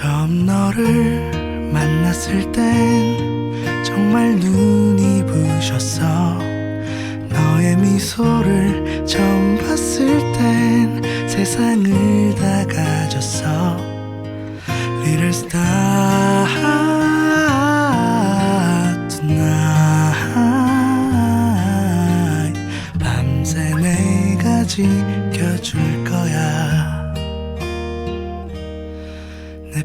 처음 너를 만났을 땐 정말 눈이 부셨어. 너의 미소를 처음 봤을 땐 세상을 다 가졌어. Little star tonight 밤새 내가 지켜줄 거야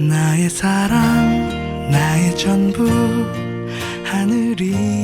나의 사랑 나의 전부 하늘이